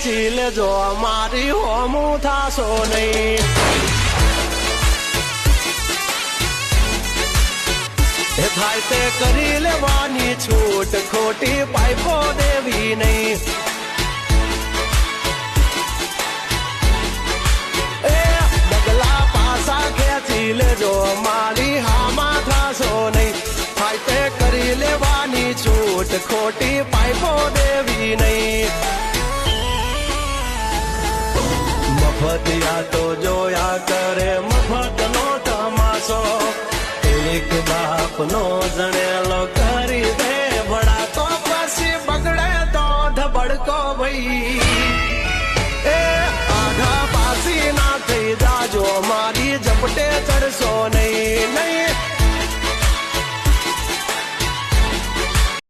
ખેંચી લેજો મારી હોમું થાશો નહીં. કરી લેવાની છૂટ, ખોટી પાઇપો દેવી નહીં. એ ડગલા પાસા ખેંચી લેજો, મારી હામાં થાશો નહીં. કરી લેવાની છૂટ, ખોટી પાઇપો દેવી મફતિયા તો જોયા કરે મફત નો તમાશો. એક બાપ નો જણેલો કરી દે ભડા તો પછી બગડે તો ધબડકો ભાઈ. એ આઘા પાસી ના થઈ જાજો, મારી ઝપટે ચડશો નહીં.